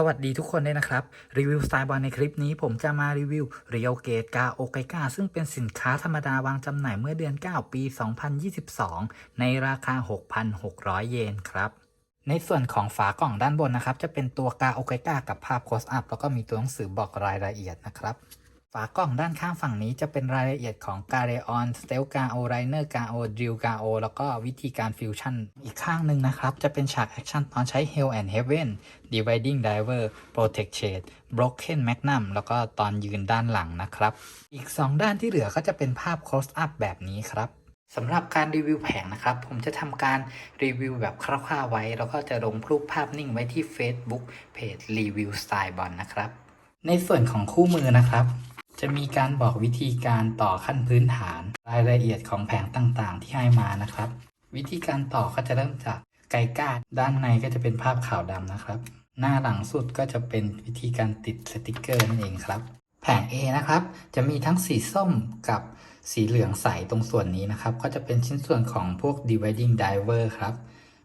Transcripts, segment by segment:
สวัสดีทุกคนด้วยนะครับ รีวิวสไตล์บอลในคลิปนี้ผมจะมารีวิวเรียวเกตกาโอไกกาซึ่งเป็นสินค้าธรรมดาวางจำหน่ายเมื่อเดือน 9 ปี 2022 ในราคา 6,600 เยนครับในส่วนของฝากล่องด้านบนนะครับ จะเป็นตัวกาโอไกกากับภาพโคสอัพแล้วก็มีตัวหนังสือบอกรายละเอียดนะครับ ฝากล่องด้านข้างฝั่งนี้จะเป็นรายละเอียดของกาเรออนสเตลกาโอไรเนอร์กาโอดริลกาโอแล้วก็วิธีการฟิวชั่น อีกข้างหนึ่งนะครับ จะเป็นฉากแอคชั่นตอนใช้ Hell and Heaven Dividing Diver Protect Shade Broken Magnum แล้วก็ตอนยืนด้านหลังนะครับ อีก 2 ด้านที่เหลือก็จะเป็นภาพ close up แบบนี้ครับสำหรับการรีวิวแผงนะครับ ผมจะทำการรีวิวแบบคร่าวๆไว้ แล้วก็จะลงรูปภาพนิ่งไว้ที่ Facebook Page Review Style Bond นะครับ ในส่วนของคู่มือนะครับ จะมีการบอกวิธีการต่อขั้นพื้นฐานรายละเอียดของแผงต่างๆ ที่ให้มานะครับ วิธีการต่อก็จะเริ่มจากไกก้าด้านในก็จะเป็นภาพขาวดำนะครับ หน้าหลังสุดก็จะเป็นวิธีการติดสติกเกอร์นั่นเองครับแผง A นะครับ จะมีทั้งสีส้มกับสีเหลืองใสตรงส่วนนี้นะครับ ก็จะเป็นชิ้นส่วนของพวก dividing diver ครับ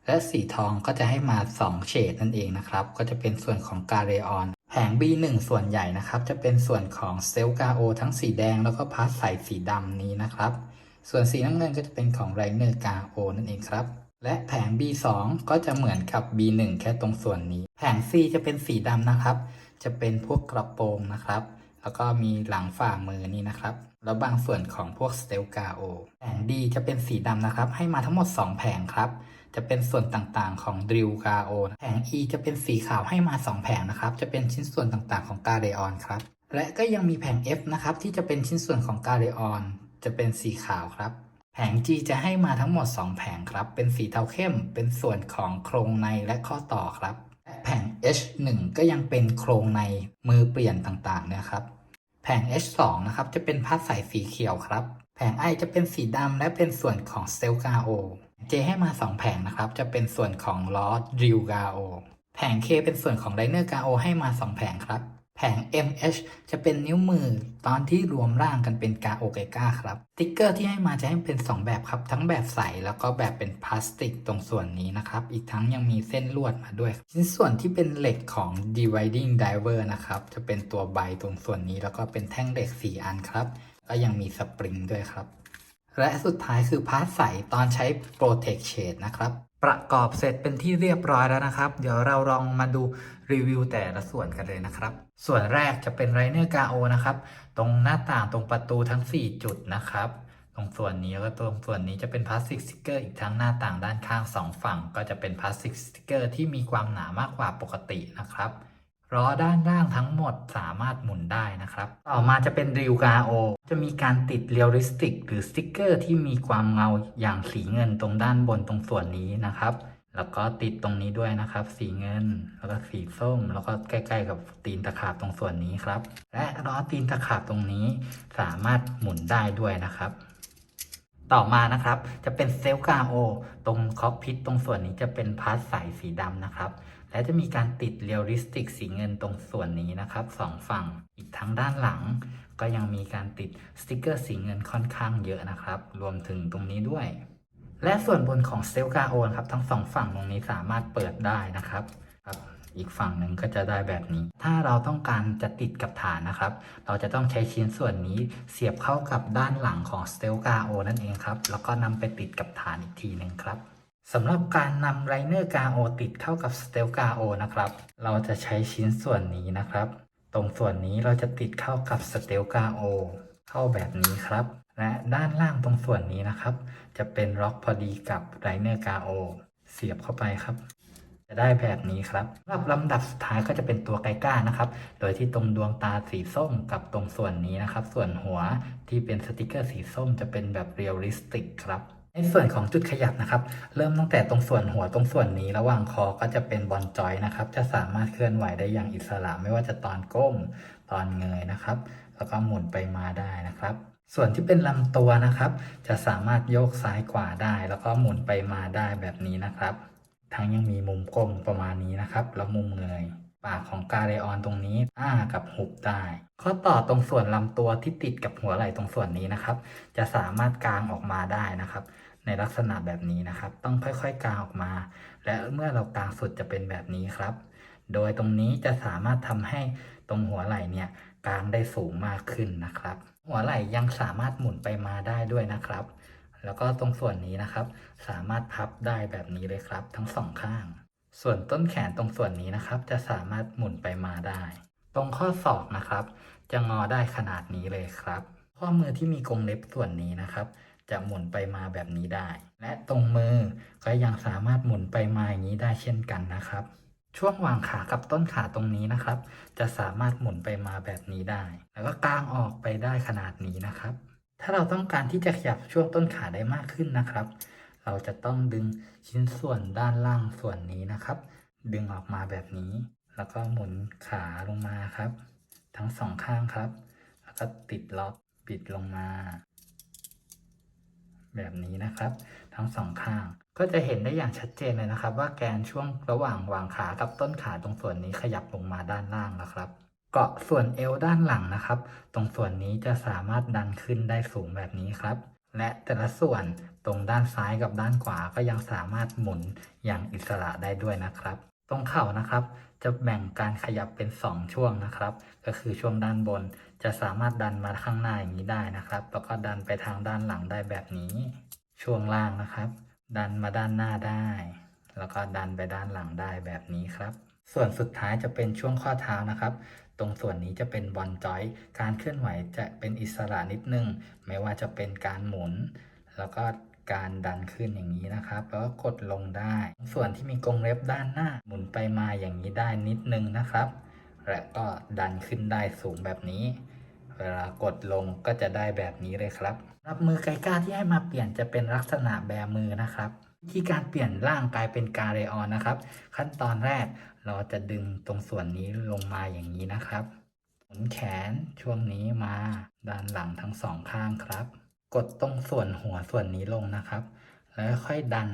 และสีทองก็จะให้มา 2 เฉดนั่นเองนะครับ ก็จะเป็นส่วนของกาเรออน แผง B1 ส่วนใหญ่นะครับ จะเป็นส่วนของเซลกาโอทั้งสีแดงแล้วก็พาสใสสีดำนี้นะครับ ส่วนสีน้ำเงินก็จะเป็นของไรเนอร์กาโอนั่นเองครับ และแผง B2 ก็จะเหมือนกับ B1 แค่ตรงส่วนนี้ แผง C จะเป็นสีดำนะครับ จะเป็นพวกกระโปรงนะครับ แล้วก็มีหลังฝ่ามือนี่นะครับ แล้วบางส่วนของพวกสเตลกาโอแผง D จะเป็นสีดำนะครับ ให้มาทั้งหมด 2 แผงครับ จะเป็นส่วนต่างๆ ของดริลกาโอแผง E จะเป็นสีขาวให้มา 2 แผงนะครับ จะเป็นชิ้นส่วนต่างๆ ของกาเรออนครับ และก็ยังมีแผง F นะครับที่จะเป็นชิ้นส่วนของกาเรออน จะเป็นสีขาวครับ แผง G จะให้มาทั้งหมด 2 แผงครับ เป็นสีเทาเข้ม เป็นส่วนของโครงในและข้อต่อครับ และแผง H1 ก็ยังเป็นโครงในมือเปลี่ยนต่างๆนะครับแผง H2 นะครับจะเป็นพัดใสสีเขียวครับ แผง I จะเป็นสีดำและเป็นส่วนของเซลกา โอ J ให้มา 2 แผงนะครับ จะเป็นส่วนของล้อริลกาโอแผง K เป็นส่วนของไดเนอร์กาโอให้มา 2 แผงครับ แผง MH จะเป็นนิ้วมือตอนที่รวมร่างกันเป็นกาโอเกกาครับติ๊กเกอร์ที่ให้มาจะให้เป็น 2 แบบครับ ทั้งแบบใสแล้วก็แบบเป็นพลาสติกตรงส่วนนี้นะครับ อีกทั้งยังมีเส้นลวดมาด้วย ชิ้นส่วนที่เป็นเหล็กของ dividing diver นะครับ จะเป็นตัวใบตรงส่วนนี้แล้วก็เป็นแท่งเหล็ก 4 อันครับ ก็ยังมีสปริงด้วยครับ และสุดท้ายคือพาร์ทใสตอนใช้ Protect Shade นะครับ ประกอบเสร็จเป็นที่เรียบร้อยแล้วนะครับ เดี๋ยวเราลองมาดูรีวิวแต่ละส่วนกันเลยนะครับ ส่วนแรกจะเป็นไรเนอร์กาโอนะครับ ตรงหน้าต่างตรงประตูทั้ง 4 จุดนะครับ ตรงส่วนนี้แล้วก็ตรงส่วนนี้จะเป็นพลาสติกสติกเกอร์อีกทั้งหน้าต่างด้านข้าง 2 ฝั่ง ก็จะเป็นพลาสติกสติกเกอร์ที่มีความหนามากกว่าปกตินะครับ ล้อด้านล่างทั้งหมดสามารถหมุนได้นะครับ ต่อมาจะเป็นริวกาโอ จะมีการติดเรียลลิสติก หรือสติกเกอร์ที่มีความเงาอย่างสีเงินตรงด้านบนตรงส่วนนี้นะครับ แล้วก็ติดตรงนี้ด้วยนะครับ สีเงิน แล้วก็สีส้ม แล้วก็ใกล้ๆกับตีนตะขาบตรงส่วนนี้ครับ และล้อตีนตะขาบตรงนี้สามารถหมุนได้ด้วยนะครับต่อมานะครับจะเป็นเซลกาโอ ตรงคอกพิทตรงส่วนนี้จะเป็นพาสใสสีดำนะครับ และจะมีการติดเรียลลิสติกสีเงินตรงส่วนนี้นะครับสองฝั่งอีกทั้งด้านหลัง ก็ยังมีการติดสติกเกอร์สีเงินค่อนข้างเยอะนะครับ รวมถึงตรงนี้ด้วย และส่วนบนของเซลกาโอนครับทั้งสองฝั่งตรงนี้สามารถเปิดได้นะครับครับอีกฝั่งหนึ่งก็จะได้แบบนี้ ถ้าเราต้องการจะติดกับฐานนะครับ เราจะต้องใช้ชิ้นส่วนนี้เสียบเข้ากับด้านหลังของสเตลกาโอนั่นเองครับ แล้วก็นำไปติดกับฐานอีกทีหนึ่งครับ สำหรับการนำไรเนอร์กาโอติดเข้ากับสเตลกาโอนะครับ เราจะใช้ชิ้นส่วนนี้นะครับ ตรงส่วนนี้เราจะติดเข้ากับสเตลกาโอเข้าแบบนี้ครับ และด้านล่างตรงส่วนนี้นะครับ จะเป็นล็อกพอดีกับไรเนอร์กาโอเสียบเข้าไปครับ จะได้แบบนี้ครับสำหรับลำดับสุดท้ายก็จะเป็นตัวไกก้านะครับ โดยที่ตรงดวงตาสีส้มกับตรงส่วนนี้นะครับ ส่วนหัวที่เป็นสติกเกอร์สีส้มจะเป็นแบบเรียลลิสติกครับ ในส่วนของจุดขยับนะครับ เริ่มตั้งแต่ตรงส่วนหัวตรงส่วนนี้ระหว่างคอก็จะเป็นบอลจอยนะครับ จะสามารถเคลื่อนไหวได้อย่างอิสระไม่ว่าจะตอนก้มตอนเงยนะครับ แล้วก็หมุนไปมาได้นะครับ ส่วนที่เป็นลำตัวนะครับ จะสามารถโยกซ้ายขวาได้ แล้วก็หมุนไปมาได้แบบนี้นะครับ ทั้งยังมีมุมก้มประมาณนี้นะครับ แล้วมุมเงยปากของกาเรออนตรงนี้อ้ากับหุบได้ ข้อต่อตรงส่วนลำตัวที่ติดกับหัวไหล่ตรงส่วนนี้นะครับ จะสามารถกางออกมาได้นะครับ ในลักษณะแบบนี้นะครับ ต้องค่อยๆกางออกมา และเมื่อเรากางสุดจะเป็นแบบนี้ครับ โดยตรงนี้จะสามารถทำให้ตรงหัวไหล่เนี่ยกางได้สูงมากขึ้นนะครับ หัวไหล่ยังสามารถหมุนไปมาได้ด้วยนะครับ แล้วก็ตรงส่วนนี้นะครับ สามารถพับได้แบบนี้เลยครับ ทั้งสองข้าง ส่วนต้นแขนตรงส่วนนี้นะครับ จะสามารถหมุนไปมาได้ ตรงข้อศอกนะครับ จะงอได้ขนาดนี้เลยครับ ข้อมือที่มีกรงเล็บส่วนนี้นะครับ จะหมุนไปมาแบบนี้ได้ และตรงมือก็ยังสามารถหมุนไปมาอย่างนี้ได้เช่นกันนะครับ ช่วงวางขากับต้นขาตรงนี้นะครับ จะสามารถหมุนไปมาแบบนี้ได้ แล้วก็กางออกไปได้ขนาดนี้นะครับ ถ้าเราต้องการที่จะขยับช่วงต้นขาได้มากขึ้นนะครับ เราจะต้องดึงชิ้นส่วนด้านล่างส่วนนี้นะครับ ดึงออกมาแบบนี้ แล้วก็หมุนขาลงมาครับ ทั้งสองข้างครับ แล้วก็ติดล็อกปิดลงมา แบบนี้นะครับ ทั้งสองข้าง ก็จะเห็นได้อย่างชัดเจนเลยนะครับ ว่าแกนช่วงระหว่างวางขากับต้นขาตรงส่วนนี้ขยับลงมาด้านล่างแล้วครับ เกาะส่วนเอวด้านหลังนะครับ ตรงส่วนนี้จะสามารถดันขึ้นได้สูงแบบนี้ครับ และแต่ละส่วนตรงด้านซ้ายกับด้านขวาก็ยังสามารถหมุนอย่างอิสระได้ด้วยนะครับ ตรงเข่านะครับ จะแบ่งการขยับเป็น 2 ช่วงนะครับ ก็คือช่วงด้านบนจะสามารถดันมาข้างหน้าอย่างนี้ได้นะครับ แล้วก็ดันไปทางด้านหลังได้แบบนี้ ช่วงล่างนะครับ ดันมาด้านหน้าได้ แล้วก็ดันไปด้านหลังได้แบบนี้ครับ ส่วนสุดท้ายจะเป็นช่วงข้อเท้านะครับตรงส่วนนี้จะเป็นบอลจอย การเคลื่อนไหวจะเป็นอิสระนิดนึง ไม่ว่าจะเป็นการหมุน แล้วก็ การดันขึ้นอย่างนี้นะครับ แล้วก็กดลงได้ ส่วนที่มีกรงเล็บด้านหน้า หมุนไปมาอย่างนี้ได้นิดนึงนะครับ และก็ดันขึ้นได้สูงแบบนี้ เวลากดลงก็จะได้แบบนี้เลยครับรับมือไกก้าที่ให้มาเปลี่ยนจะเป็นลักษณะแบมือนะครับที่การเปลี่ยนร่างกายเป็นกาเรออนนะครับ ขั้นตอนแรกเราจะดึงตรงส่วนนี้ลงมาอย่างนี้นะครับหมุนแขนช่วงนี้มาด้านหลังทั้งสองข้างครับ กดตรงส่วนหัวส่วนนี้ลงนะครับ แล้วค่อยดัน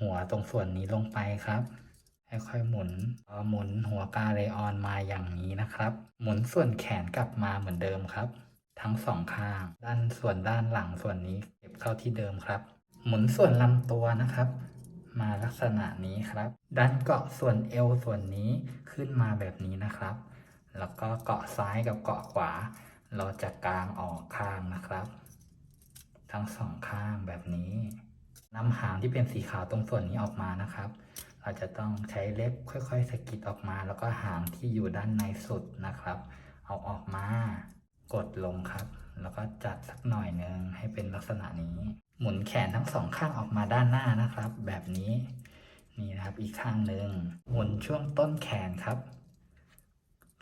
หัวตรงส่วนนี้ลงไปครับค่อยๆหมุนหมุนหัวกาเรออนมาอย่างนี้นะครับ หมุนส่วนแขนกลับมาเหมือนเดิมครับ ทั้งสองข้างด้านส่วนด้านหลังส่วนนี้เก็บเข้าที่เดิมครับ หมุนส่วนลำตัวนะครับ มาลักษณะนี้ครับ ดันเกาะส่วนเอวส่วนนี้ขึ้นมาแบบนี้นะครับ แล้วก็เกาะซ้ายกับเกาะขวา เราจะกลางออกข้างนะครับ ทั้งสองข้างแบบนี้นำหางที่เป็นสีขาวตรงส่วนนี้ออกมานะครับ เราจะต้องใช้เล็บค่อยๆสกิดออกมา แล้วก็หางที่อยู่ด้านในสุดนะครับ เอาออกมากดลงครับ แล้วก็จัดสักหน่อยหนึ่งให้เป็นลักษณะนี้ หมุนแขนทั้งสองข้างออกมาด้านหน้านะครับ แบบนี้นี่นะครับอีกข้างหนึ่งหมุนช่วงต้นแขนครับ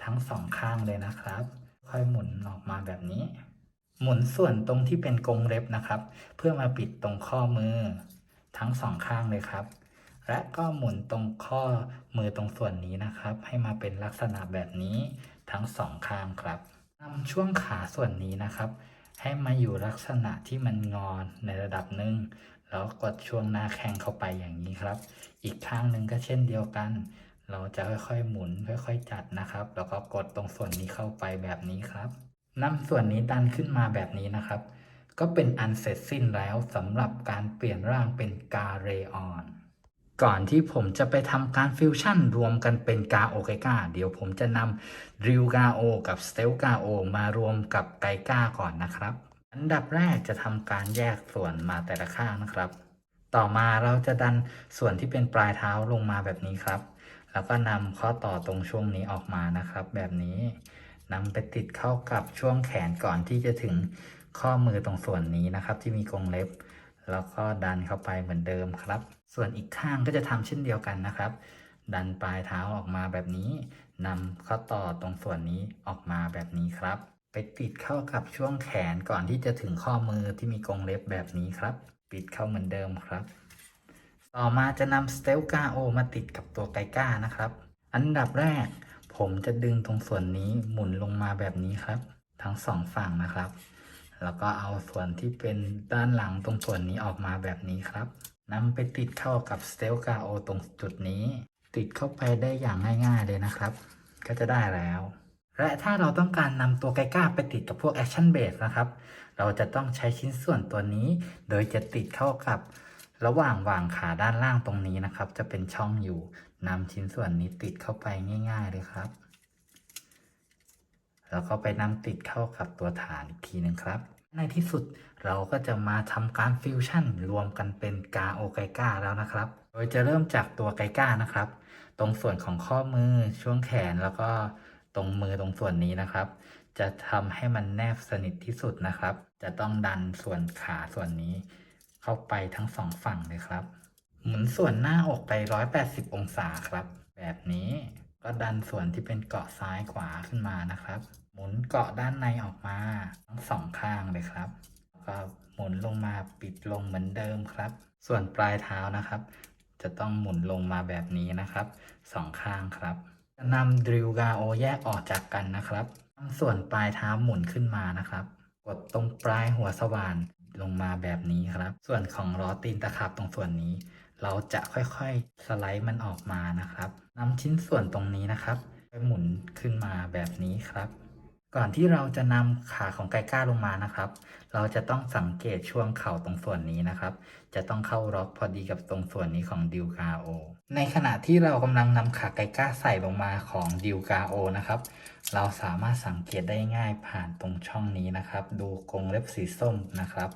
ทั้งสองข้างเลยนะครับ ค่อยหมุนออกมาแบบนี้ หมุนส่วนตรงที่เป็นกรงเล็บนะครับ เพื่อมาปิดตรงข้อมือทั้งสองข้างเลยครับ และก็หมุนตรงข้อมือตรงส่วนนี้นะครับ ให้มาเป็นลักษณะแบบนี้ทั้งสองข้างครับนำช่วงขาส่วนนี้นะครับ ให้มาอยู่ลักษณะที่มันงอนในระดับหนึ่งแล้วกดช่วงหน้าแข้งเข้าไปอย่างนี้ครับ อีกข้างหนึ่งก็เช่นเดียวกัน เราจะค่อยๆหมุนค่อย ๆ จัดนะครับ แล้วก็กดตรงส่วนนี้เข้าไปแบบนี้ครับ นำส่วนนี้ดันขึ้นมาแบบนี้นะครับ ก็เป็นอันเสร็จสิ้นแล้วสำหรับการเปลี่ยนร่างเป็นกาเรออน ก่อนที่ผมจะไปทำการฟิวชั่นรวมกันเป็นกาโอไกกาเดี๋ยวผมจะนำริวกาโอกับสเตลกาโอมารวมกับไกกาก่อนนะครับ อันดับแรกจะทำการแยกส่วนมาแต่ละข้างนะครับ ต่อมาเราจะดันส่วนที่เป็นปลายเท้าลงมาแบบนี้ครับ แล้วก็นำข้อต่อตรงช่วงนี้ออกมานะครับ แบบนี้ นำไปติดเข้ากับช่วงแขนก่อนที่จะถึงข้อมือตรงส่วนนี้นะครับ ที่มีกรงเล็บ แล้วก็ดันเข้าไปเหมือนเดิมครับ ส่วนอีกข้างก็จะทำเช่นเดียวกันนะครับ ดันปลายเท้าออกมาแบบนี้นำข้อต่อตรงส่วนนี้ออกมาแบบนี้ครับ ไปติดเข้ากับช่วงแขนก่อนที่จะถึงข้อมือที่มีกรงเล็บแบบนี้ครับ ปิดเข้าเหมือนเดิมครับ ต่อมาจะนำสเตลกาโอมาติดกับตัวไกก้านะครับ อันดับแรก ผมจะดึงตรงส่วนนี้หมุนลงมาแบบนี้ครับ ทั้งสองฝั่งนะครับ แล้วก็เอาส่วนที่เป็นด้านหลังตรงส่วนนี้ออกมาแบบนี้ครับนำไปติดเข้ากับสเตลกาโอตรงจุดนี้ ติดเข้าไปได้อย่างง่าย ๆเลยนะครับ ก็จะได้แล้ว และถ้าเราต้องการนำตัวไกก้าไปติดกับพวกแอคชั่นเบสนะครับ เราจะต้องใช้ชิ้นส่วนตัวนี้ โดยจะติดเข้ากับ ระหว่างวางขาด้านล่างตรงนี้นะครับ จะเป็นช่องอยู่ นำชิ้นส่วนนี้ติดเข้าไปง่าย ๆ เลยครับ แล้วก็ไปนำติดเข้ากับตัวฐานอีกทีหนึ่งครับ ในที่สุดเราก็จะมาทำการฟิวชั่นรวมกันเป็นกาโอไกก้าแล้วนะครับ โดยจะเริ่มจากตัวไกก้านะครับ ตรงส่วนของข้อมือช่วงแขนแล้วก็ตรงมือตรงส่วนนี้นะครับ จะทำให้มันแนบสนิทที่สุดนะครับ จะต้องดันส่วนขาส่วนนี้ เข้าไปทั้งสองฝั่งเลยครับ หมุนส่วนหน้าอกไป 180 องศาครับ แบบนี้ก็ดันส่วนที่เป็นเกาะซ้ายขวาขึ้นมานะครับ หมุนเกาะด้านในออกมาทั้งสองข้างเลยครับก็หมุนลงมาปิดลงเหมือนเดิมครับ ส่วนปลายเท้านะครับ จะต้องหมุนลงมาแบบนี้นะครับสองข้างครับจะนำดริลกาโอแยกออกจากกันนะครับนำส่วนปลายเท้าหมุนขึ้นมานะครับ กดตรงปลายหัวสว่านลงมาแบบนี้ครับ ส่วนของล้อตีนตะขาบตรงส่วนนี้ เราจะค่อยๆสไลด์มันออกมานะครับนำชิ้นส่วนตรงนี้นะครับไปหมุนขึ้นมาแบบนี้ครับ ก่อนที่เราจะนำขาของไก่ก้าลงมานะครับ เราจะต้องสังเกตช่วงเข่าตรงส่วนนี้นะครับ จะต้องเข้าล็อกพอดีกับตรงส่วนนี้ของดิวกาโอในขณะที่เรากำลังนำขาไก่ก้าใส่ลงมาของดิวกาโอนะครับ เราสามารถสังเกตได้ง่ายผ่านตรงช่องนี้นะครับ ดูกรงเล็บสีส้มนะครับ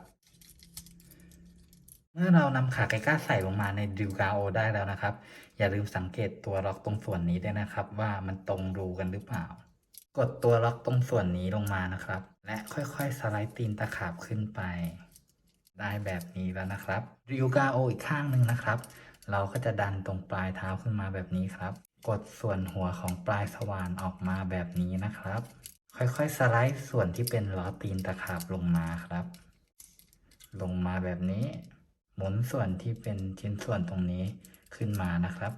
มื่อเรานำขาไกก้าใส่ลงมาในดิวกาโอได้แล้วนะครับ อย่าลืมสังเกตตัวล็อกตรงส่วนนี้ด้วยนะครับ ว่ามันตรงรูกันหรือเปล่า กดตัวล็อกตรงส่วนนี้ลงมานะครับ และค่อยๆสไลด์ตีนตะขาบขึ้นไป ได้แบบนี้แล้วนะครับดิวกาโออีกข้างหนึ่งนะครับ เราก็จะดันตรงปลายเท้าขึ้นมาแบบนี้ครับ กดส่วนหัวของปลายสว่านออกมาแบบนี้นะครับ ค่อยๆสไลด์ส่วนที่เป็นล้อตีนตะขาบลงมาครับ ลงมาแบบนี้ หมุนส่วนที่เป็นชิ้นส่วนตรงนี้ขึ้นมานะครับ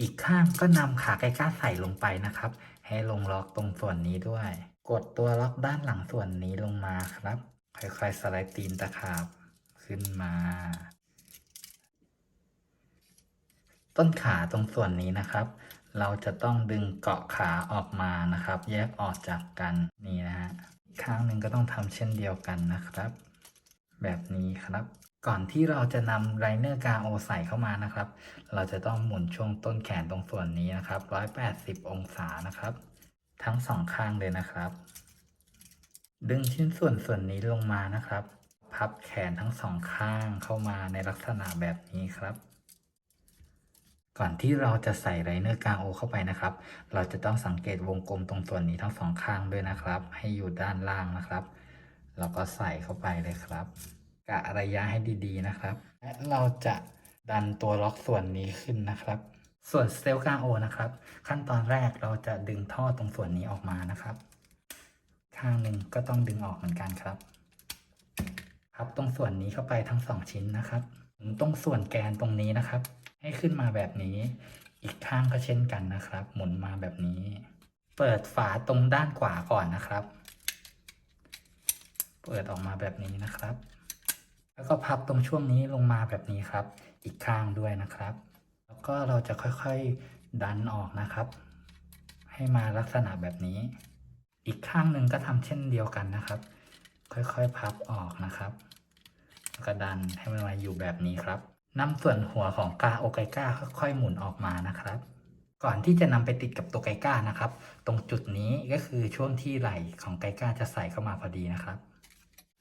อีกข้างก็นำขาไกก้าใส่ลงไปนะครับ ให้ลงล็อกตรงส่วนนี้ด้วย กดตัวล็อกด้านหลังส่วนนี้ลงมาครับ ค่อยๆสไลด์ตีนตะขาบขึ้นมา ต้นขาตรงส่วนนี้นะครับ เราจะต้องดึงเกาะขาออกมานะครับ แยกออกจากกันนี่นะฮะข้างหนึ่งก็ต้องทำเช่นเดียวกันนะครับ แบบนี้ครับ ก่อนที่เราจะนำไรเนอร์กาโอใส่เข้ามานะครับ เราจะต้องหมุนช่วงต้นแขนตรงส่วนนี้นะครับ 180 องศานะครับ ทั้งสองข้างเลยนะครับ ดึงชิ้นส่วนส่วนนี้ลงมานะครับ พับแขนทั้งสองข้างเข้ามาในลักษณะแบบนี้ครับ ก่อนที่เราจะใส่ไรเนอร์กาโอเข้าไปนะครับ เราจะต้องสังเกตวงกลมตรงส่วนนี้ทั้งสองข้างด้วยนะครับ ให้อยู่ด้านล่างนะครับ แล้วก็ใส่เข้าไปเลยครับ กะระยะให้ดีๆนะครับ และเราจะดันตัวล็อกส่วนนี้ขึ้นนะครับ ส่วนสเตลกาโอนะครับ ขั้นตอนแรกเราจะดึงท่อตรงส่วนนี้ออกมานะครับ ข้างหนึ่งก็ต้องดึงออกเหมือนกันครับพับตรงส่วนนี้เข้าไปทั้งสองชิ้นนะครับหมุนตรงส่วนแกนตรงนี้นะครับ ให้ขึ้นมาแบบนี้ อีกข้างก็เช่นกันนะครับ หมุนมาแบบนี้ เปิดฝาตรงด้านขวาก่อนนะครับ เปิดออกมาแบบนี้นะครับ แล้วก็พับตรงช่วงนี้ลงมาแบบนี้ครับ อีกข้างด้วยนะครับ แล้วก็เราจะค่อยๆดันออกนะครับ ให้มาลักษณะแบบนี้ อีกข้างหนึ่งก็ทำเช่นเดียวกันนะครับ ค่อยๆพับออกนะครับแล้วก็ดันให้มันมาอยู่แบบนี้ครับนำส่วนหัวของกาโอไกก้าค่อยๆหมุนออกมานะครับ ก่อนที่จะนำไปติดกับตัวไกก้านะครับ ตรงจุดนี้ก็คือช่วงที่ไหล่ของไกก้าจะใส่เข้ามาพอดีนะครับ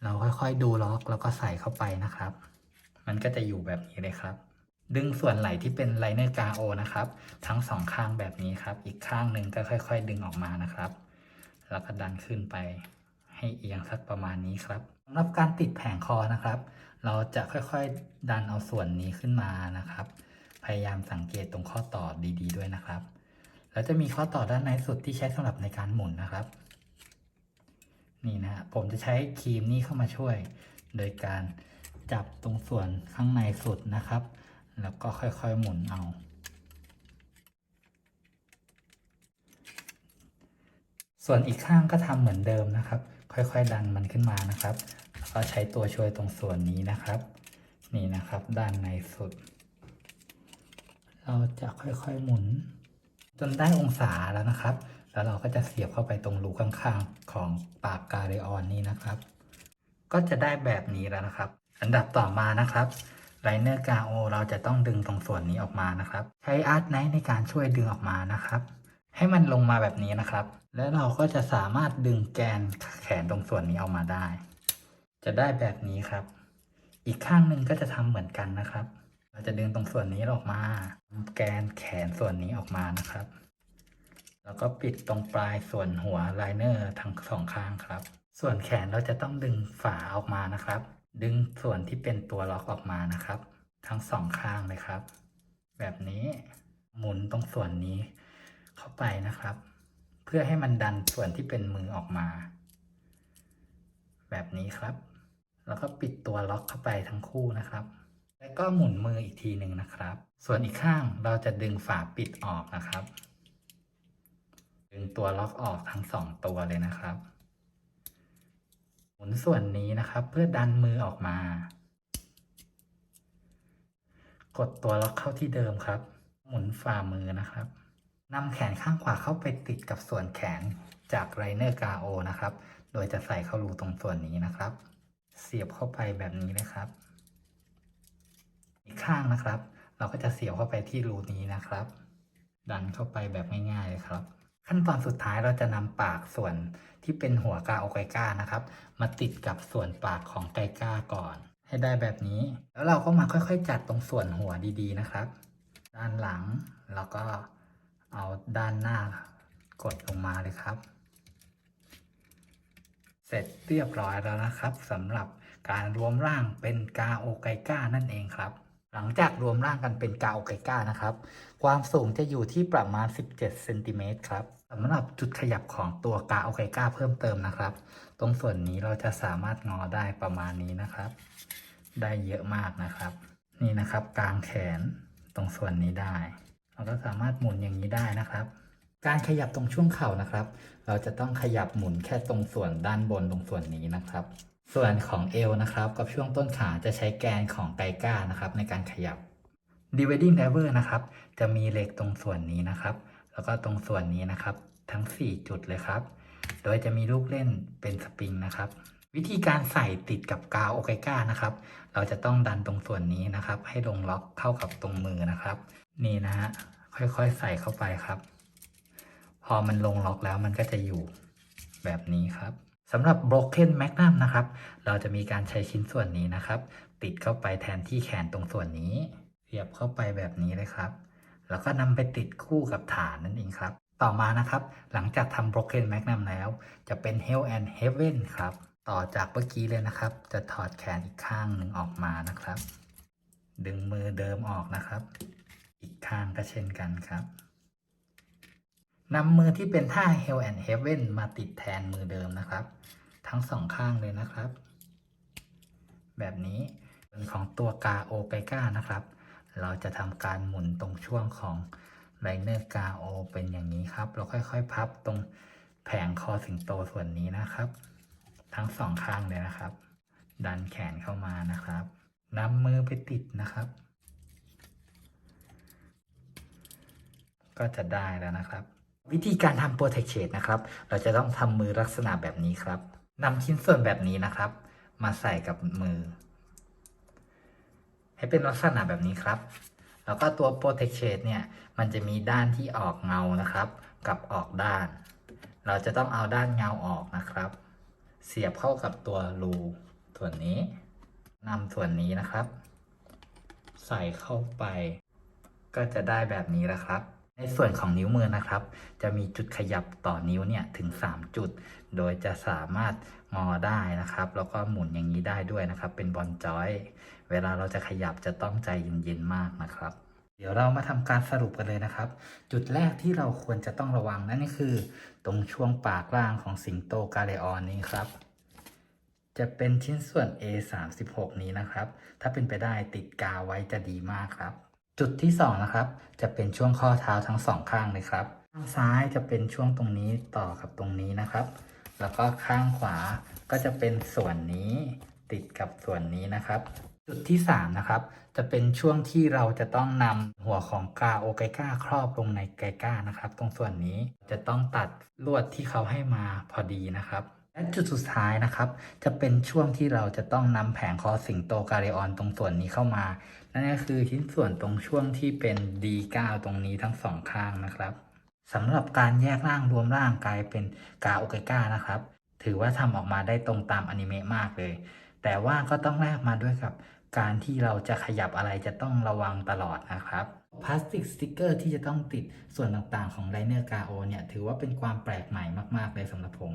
เราค่อยๆดูล็อกแล้วก็ใส่เข้าไปนะครับ มันก็จะอยู่แบบนี้เลยครับ ดึงส่วนไหล่ที่เป็นไลเนอร์กาโอนะครับ ทั้งสองข้างแบบนี้ครับ อีกข้างหนึ่งก็ค่อย ๆ ดึงออกมานะครับ แล้วก็ดันขึ้นไป ให้เอียงสักประมาณนี้ครับสำหรับการติดแผงคอนะครับ เราจะค่อยๆดันเอาส่วนนี้ขึ้นมานะครับ พยายามสังเกตตรงข้อต่อดี ๆ ด้วยนะครับ แล้วจะมีข้อต่อด้านในสุดที่ใช้สำหรับในการหมุนนะครับ นี่นะฮะผมจะใช้ครีมนี้เข้ามาช่วย โดยการจับตรงส่วนข้างในสุดนะครับ แล้วก็ค่อยๆหมุนเอา ส่วนอีกข้างก็ทำเหมือนเดิมนะครับ ค่อยๆดันมันขึ้นมานะครับแล้วก็ใช้ตัวช่วยตรงส่วนนี้นะครับ นี่นะครับ ด้านในสุด เราจะค่อยๆหมุน จนได้องศาแล้วนะครับ แล้วเราก็จะเสียบเข้าไปตรงรูข้างๆของปากกาเรออนนี้นะครับ ก็จะได้แบบนี้แล้วนะครับ อันดับต่อมานะครับไลเนอร์กาโอเราจะต้องดึงตรงส่วนนี้ออกมานะครับ ใช้อาร์ตไนท์ในการช่วยดึงออกมานะครับ ให้มันลงมาแบบนี้นะครับ แล้วเราก็จะสามารถดึงแกนแขนตรงส่วนนี้ออกมาได้ จะได้แบบนี้ครับ อีกข้างหนึ่งก็จะทำเหมือนกันนะครับ เราจะดึงตรงส่วนนี้ออกมา แกนแขนส่วนนี้ออกมานะครับ แล้วก็ปิดตรงปลายส่วนหัวไลเนอร์ทั้งสองข้างครับ ส่วนแขนเราจะต้องดึงฝาออกมานะครับ ดึงส่วนที่เป็นตัวล็อกออกมานะครับ ทั้งสองข้างเลยครับ แบบนี้หมุนตรงส่วนนี้เข้าไปนะครับ เพื่อให้มันดันส่วนที่เป็นมือออกมา แบบนี้ครับ แล้วก็ปิดตัวล็อกเข้าไปทั้งคู่นะครับแล้วก็หมุนมืออีกทีหนึ่งนะครับ ส่วนอีกข้างเราจะดึงฝาปิดออกนะครับ ดึงตัวล็อกออกทั้งสองตัวเลยนะครับ หมุนส่วนนี้นะครับ เพื่อดันมือออกมา กดตัวล็อกเข้าที่เดิมครับ หมุนฝ่ามือนะครับนำแขนข้างขวาเข้าไปติดกับส่วนแขนจากไรเนอร์กาโอนะครับ โดยจะใส่เข้ารูตรงส่วนนี้นะครับ เสียบเข้าไปแบบนี้นะครับ อีกข้างนะครับ เราก็จะเสียบเข้าไปที่รูนี้นะครับ ดันเข้าไปแบบง่ายๆเลยครับ ขั้นตอนสุดท้ายเราจะนำปากส่วนที่เป็นหัวกาโอไกก้านะครับ มาติดกับส่วนปากของไกก้าก่อน ให้ได้แบบนี้ แล้วเราก็มาค่อยๆ จัดตรงส่วนหัวดีๆนะครับ ด้านหลังแล้วก็เอาด้านหน้ากดลงมาเลยครับ เสร็จเรียบร้อยแล้วนะครับสำหรับการรวมร่างเป็นกาโอไกก้านั่นเองครับหลังจากรวมร่างกันเป็นกาโอไกก้านะครับ ความสูงจะอยู่ที่ประมาณ 17เซนติเมตรครับ สำหรับจุดขยับของตัวกาโอไกก้าเพิ่มเติมนะครับ ตรงส่วนนี้เราจะสามารถงอได้ประมาณนี้นะครับ ได้เยอะมากนะครับ นี่นะครับกลางแขนตรงส่วนนี้ได้ เราก็สามารถหมุนอย่างนี้ได้นะครับ การขยับตรงช่วงเข่านะครับ เราจะต้องขยับหมุนแค่ตรงส่วนด้านบนตรงส่วนนี้นะครับ ส่วนของเอวนะครับ กับช่วงต้นขาจะใช้แกนของไกก้านะครับ ในการขยับ dividing lever นะครับ จะมีเหล็กตรงส่วนนี้นะครับ แล้วก็ตรงส่วนนี้นะครับ ทั้ง 4 จุดเลยครับ โดยจะมีลูกเล่นเป็นสปริงนะครับ วิธีการใส่ติดกับกาวโอไกก้านะครับ เราจะต้องดันตรงส่วนนี้นะครับ ให้ลงล็อกเข้ากับตรงมือนะครับ นี่นะฮะค่อยๆใส่เข้าไปครับ พอมันลงล็อกแล้วมันก็จะอยู่แบบนี้ครับสำหรับ broken magnum นะครับ เราจะมีการใช้ชิ้นส่วนนี้นะครับ ติดเข้าไปแทนที่แขนตรงส่วนนี้ เสียบเข้าไปแบบนี้เลยครับ แล้วก็นำไปติดคู่กับฐานนั่นเองครับ ต่อมานะครับ หลังจากทำ broken magnum แล้ว จะเป็น hell and heaven ครับ ต่อจากเมื่อกี้เลยนะครับ จะถอดแขนอีกข้างหนึ่งออกมานะครับ ดึงมือเดิมออกนะครับ อีกข้างก็เช่นกันครับนำมือที่เป็นท่า Hell and Heaven มาติดแทนมือเดิมนะครับ ทั้งสองข้างเลยนะครับ แบบนี้ส่วนของตัวกาโอไกก้านะครับ เราจะทำการหมุนตรงช่วงของไลเนอร์กาโอเป็นอย่างนี้ครับ เราค่อยๆ พับตรงแผงคอสิงโตส่วนนี้นะครับ ทั้งสองข้างเลยนะครับ ดันแขนเข้ามานะครับนำมือไปติดนะครับ ก็จะได้แล้วนะครับ วิธีการทำ protect shade นะครับ เราจะต้องทำมือลักษณะแบบนี้ครับนำชิ้นส่วนแบบนี้นะครับ มาใส่กับมือ ให้เป็นลักษณะแบบนี้ครับ แล้วก็ตัว protect shade เนี่ย มันจะมีด้านที่ออกเงานะครับ กับออกด้าน เราจะต้องเอาด้านเงาออกนะครับ เสียบเข้ากับตัวรูส่วนนี้นำส่วนนี้นะครับ ใส่เข้าไป ก็จะได้แบบนี้แล้วครับ ในส่วนของนิ้วมือนะครับ จะมีจุดขยับต่อนิ้วเนี่ยถึง 3 จุด โดยจะสามารถงอได้นะครับ แล้วก็หมุนอย่างนี้ได้ด้วยนะครับ เป็นบอลจอย เวลาเราจะขยับจะต้องใจเย็นๆมากนะครับ เดี๋ยวเรามาทำการสรุปกันเลยนะครับ จุดแรกที่เราควรจะต้องระวังนั่นก็คือ ตรงช่วงปากล่างของสิงโตกาเลออนนี้ครับ จะเป็นชิ้นส่วน A 3 6 นี้นะครับ ถ้าเป็นไปได้ติดกาวไว้จะดีมากครับ จุดที่2นะครับจะเป็นช่วงข้อเท้าทั้งสองข้างเลยครับข้างซ้ายจะเป็นช่วงตรงนี้ต่อกับตรงนี้นะครับ แล้วก็ข้างขวาก็จะเป็นส่วนนี้ติดกับส่วนนี้นะครับ จุดที่ 3 นะครับ จะเป็นช่วงที่เราจะต้องนำหัวของกาโอไกก้าครอบลงในไกก้านะครับ ตรงส่วนนี้จะต้องตัดลวดที่เขาให้มาพอดีนะครับ และจุดสุดท้ายนะครับ จะเป็นช่วงที่เราจะต้องนำแผงคอสิงโตกาเรออนตรงส่วนนี้เข้ามา นั่นก็คือชิ้นส่วนตรงช่วงที่เป็น D9 ตรงนี้ทั้งสองข้างนะครับสำหรับการแยกร่างรวมร่างกลายเป็นกาโอเกก้านะครับ ถือว่าทำออกมาได้ตรงตามอนิเมะมากเลย แต่ว่าก็ต้องแลกมาด้วยกับ การที่เราจะขยับอะไรจะต้องระวังตลอดนะครับพลาสติกสติกเกอร์ที่จะต้องติดส่วนต่างๆของไลเนอร์กาโอเนี่ยถือว่าเป็นความแปลกใหม่มากๆเลยสำหรับผม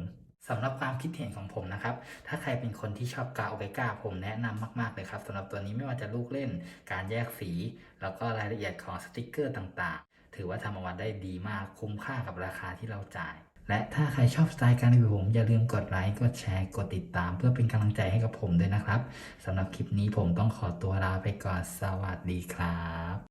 สำหรับความคิดเห็นของผมนะครับ ถ้าใครเป็นคนที่ชอบกาโอเกก้าผมแนะนำมาก ๆ เลยครับสำหรับตัวนี้ไม่ว่าจะลูกเล่น การแยกสี แล้วก็รายละเอียดของสติกเกอร์ต่างๆ ถือว่าทำออกมาได้ดีมากคุ้มค่ากับราคาที่เราจ่าย และถ้าใครชอบสไตล์การรีวิวผม อย่าลืมกดไลค์ กดแชร์ กดติดตาม เพื่อเป็นกำลังใจให้กับผมด้วยนะครับสำหรับคลิปนี้ผมต้องขอตัวลาไปก่อน สวัสดีครับ